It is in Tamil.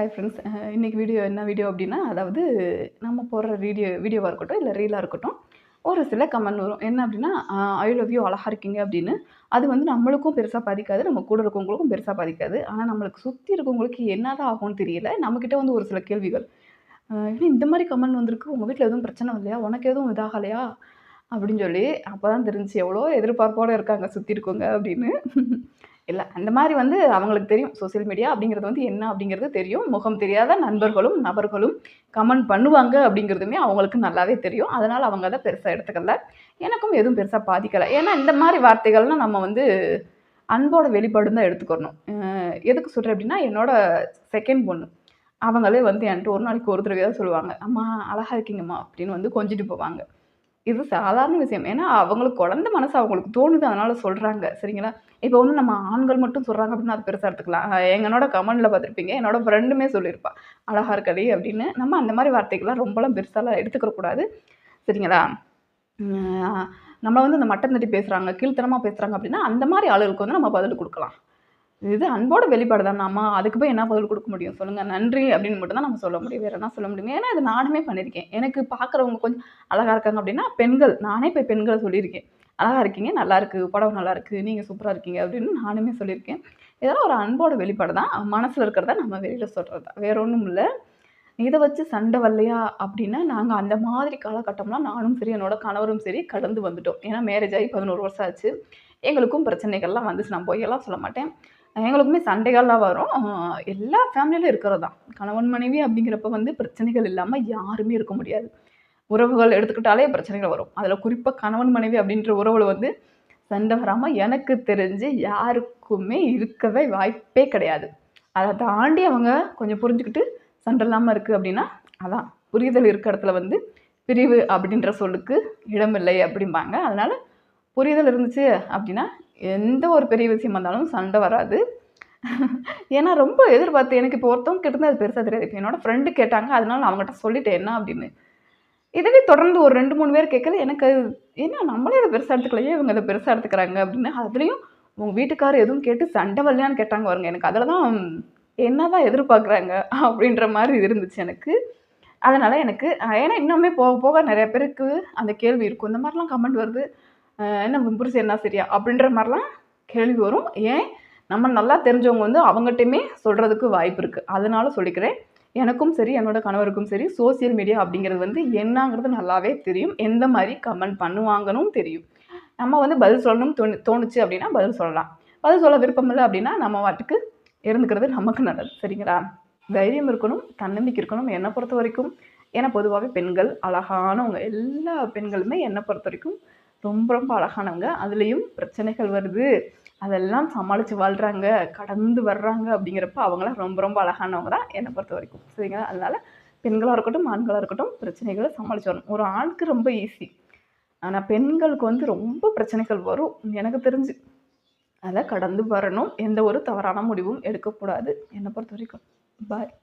ஹாய் ஃப்ரெண்ட்ஸ் இன்றைக்கி வீடியோ என்ன வீடியோ அப்படின்னா அதாவது நம்ம போடுற வீடியோ வீடியோவாக இருக்கட்டும் இல்லை ரீலாக இருக்கட்டும் ஒரு சில கமெண்ட் வரும். என்ன அப்படின்னா ஐ லவ் யூ அழகாக இருக்கீங்க அப்படின்னு. அது வந்து நம்மளுக்கும் பெருசாக பாதிக்காது நம்ம கூட இருக்கவங்களுக்கும் பெருசாக பாதிக்காது. ஆனால் நம்மளுக்கு சுற்றி இருக்கவங்களுக்கு என்னதான் ஆகும்னு தெரியல. நம்மக்கிட்ட வந்து ஒரு சில கேள்விகள். அஹ் இந்த மாதிரி கமெண்ட் வந்திருக்கு? உங்கள் வீட்டில் எதுவும் பிரச்சனை இல்லையா? உனக்கு எதுவும் இதாகலையா? அப்படின்னு சொல்லி அப்போ தான் தெரிஞ்சு எவ்வளோ எதிர்பார்ப்போடு இருக்காங்க சுற்றி இருக்கவங்க அப்படின்னு. இல்லை அந்த மாதிரி வந்து அவங்களுக்கு தெரியும். சோஷியல் மீடியா அப்படிங்கிறது வந்து என்ன அப்படிங்கிறது தெரியும். முகம் தெரியாத நண்பர்களும் நபர்களும் கமெண்ட் பண்ணுவாங்க அப்படிங்கிறதுமே அவங்களுக்கு நல்லாவே தெரியும். அதனால் அவங்க அதை பெருசாக எடுத்துக்கல. எனக்கும் எதுவும் பெருசாக பாதிக்கலை. ஏன்னா இந்த மாதிரி வார்த்தைகள்லாம் நம்ம வந்து அன்போட வெளிப்பாடு தான் எடுத்துக்கணும். எதுக்கு சொல்கிறேன் அப்படின்னா என்னோட செகண்ட் பொண்ணு. அவங்களே வந்து என்கிட்ட ஒரு நாளைக்கு ஒரு தடவை தான் சொல்லுவாங்க அம்மா அழகாக இருக்கீங்கம்மா அப்படின்னு வந்து கொஞ்சிட்டு போவாங்க. இது சாதாரண விஷயம். ஏன்னா அவங்களுக்கு குழந்த மனசு அவங்களுக்கு தோணுது அதனால சொல்கிறாங்க சரிங்களா? இப்போ வந்து நம்ம ஆண்கள் மட்டும் சொல்கிறாங்க அப்படின்னா அது பெருசாக எடுத்துக்கலாம். எங்களோட கமெண்டில் பார்த்துருப்பீங்க. என்னோட ஃப்ரெண்டுமே சொல்லியிருப்பா. அழகா இருக்கடி அப்படின்னு. நம்ம அந்த மாதிரி வார்த்தைகள்லாம் ரொம்பலாம் பெருசாலாம் எடுத்துக்கிற கூடாது. சரிங்களா? நம்மளை வந்து இந்த மட்டம் தட்டி பேசுகிறாங்க கீழ்த்தனமாக பேசுகிறாங்க அப்படின்னா அந்த மாதிரி ஆளுகளுக்கு வந்து நம்ம பதில் கொடுக்கலாம். இது அன்போட வெளிப்பாடு தான். நம்ம அதுக்கு போய் என்ன பதில் கொடுக்க முடியும்? சொல்லுங்கள் நன்றி அப்படின்னு மட்டும் தான் நம்ம சொல்ல முடியும். வேறு என்ன சொல்ல முடியும்? ஏன்னா இது நானுமே பண்ணியிருக்கேன் எனக்கு பார்க்குறவங்க கொஞ்சம் அழகாக இருக்காங்க அப்படின்னா பெண்கள் நானே போய் பெண்களை சொல்லியிருக்கேன். அழகாக இருக்கீங்க நல்லா இருக்குது படம் நல்லா இருக்குது நீங்கள் சூப்பராக இருக்கீங்க அப்படின்னு நானுமே சொல்லியிருக்கேன். இதெல்லாம் ஒரு அன்போட வெளிப்பாடு தான். மனசில் இருக்கிறத நம்ம வெளியில் சொல்கிறது தான். வேற ஒன்றும் இல்லை. இதை வச்சு சண்டை வரலையா அப்படின்னா நாங்கள் அந்த மாதிரி காலகட்டம்லாம் நானும் சரி என்னோட கணவரும் சரி கடந்து வந்துட்டோம். ஏன்னா மேரேஜ் ஆகி பதினோரு வருஷம் ஆச்சு. எங்களுக்கும் பிரச்சனைகள்லாம் வந்துச்சு. நான் போய் எல்லாம் சொல்ல மாட்டேன். எங்களுக்குமே சண்டைகள்லாம் வரும். எல்லா ஃபேமிலியிலும் இருக்கிறது தான். கணவன் மனைவி அப்படிங்கிறப்ப வந்து பிரச்சனைகள் இல்லாமல் யாருமே இருக்க முடியாது. உறவுகள் எடுத்துக்கிட்டாலே பிரச்சனைகள் வரும். அதில் குறிப்பாக கணவன் மனைவி அப்படின்ற உறவுகள் வந்து சண்டை வராமல் எனக்கு தெரிஞ்சு யாருக்குமே இருக்கவே வாய்ப்பே கிடையாது. அதை தாண்டி அவங்க கொஞ்சம் புரிஞ்சுக்கிட்டு சண்டை இல்லாமல் இருக்குது அப்படின்னா அதான் புரிதல் இருக்க இடத்துல வந்து பிரிவு அப்படின்ற சொல்லுக்கு இடமில்லை அப்படிம்பாங்க. அதனால் புரிதல் இருந்துச்சு அப்படின்னா எந்த ஒரு பெரிய விஷயமா இருந்தாலும் சண்டை வராது. ஏன்னா ரொம்ப எதிர்பார்த்து எனக்கு இப்போ ஒருத்தவங்க கிட்ட அது பெருசாக தெரியாது. இப்போ என்னோட ஃப்ரெண்டு கேட்டாங்க அதனால நான் அவங்ககிட்ட சொல்லிட்டேன் என்ன அப்படின்னு. இதுவே தொடர்ந்து ஒரு ரெண்டு மூணு பேர் கேட்கல எனக்கு ஏன்னா என்ன நம்மளே அதை பெருசாக எடுத்துக்கலையே இவங்க அதை பெருசாக எடுத்துக்கிறாங்க அப்படின்னு. அதுலேயும் உங்கள் வீட்டுக்காரர் எதுவும் கேட்டு சண்டை வரலையான்னு கேட்டாங்க வருங்க எனக்கு அதில் தான் என்ன தான் எதிர்பார்க்குறாங்க அப்படின்ற மாதிரி இருந்துச்சு எனக்கு. அதனால் எனக்கு ஏன்னா இன்னுமே போக போக நிறைய பேருக்கு அந்த கேள்வி இருக்கும். இந்த மாதிரிலாம் கமெண்ட் வருது. என்ன உன் புருஷன் என்ன சரியா அப்படின்ற மாதிரிலாம் கேள்வி வரும். ஏன்? நம்ம நல்லா தெரிஞ்சவங்க வந்து அவங்ககிட்டயுமே சொல்கிறதுக்கு வாய்ப்பு இருக்குது அதனால சொல்லிக்கிறேன். எனக்கும் சரி என்னோட கணவருக்கும் சரி சோஷியல் மீடியா அப்படிங்கிறது வந்து என்னங்கிறது நல்லாவே தெரியும். எந்த மாதிரி கமெண்ட் பண்ணுவாங்கன்னு தெரியும். நம்ம வந்து பதில் சொல்லணும் தோணு தோணுச்சு அப்படின்னா பதில் சொல்லலாம். பதில் சொல்ல விருப்பம் இல்லை அப்படின்னா நம்ம வாட்டுக்கு இருந்துக்கிறது நமக்கு நல்லது. சரிங்களா? தைரியம் இருக்கணும் தன்னம்பிக்கை இருக்கணும். என்னை பொறுத்த வரைக்கும் ஏன்னா பொதுவாகவே பெண்கள் அழகானவங்க. எல்லா பெண்களுமே என்னை பொறுத்த வரைக்கும் ரொம்ப ரொம்ப அழகானவங்க. அதுலேயும் பிரச்சனைகள் வருது. அதெல்லாம் சமாளித்து வாழ்கிறாங்க கடந்து வர்றாங்க அப்படிங்கிறப்ப அவங்களாம் ரொம்ப ரொம்ப அழகானவங்க தான் என்னை பொறுத்த வரைக்கும். சரிங்களா? அதனால் பெண்களாக இருக்கட்டும் ஆண்களாக இருக்கட்டும் பிரச்சனைகளை சமாளித்து வரணும். ஒரு ஆணுக்கு ரொம்ப ஈஸி ஆனால் பெண்களுக்கு வந்து ரொம்ப பிரச்சனைகள் வரும். எனக்கு தெரிஞ்சு. அதை கடந்து வரணும். எந்த ஒரு தவறான முடிவும் எடுக்கக்கூடாது. என்னை பொறுத்த வரைக்கும். பாய்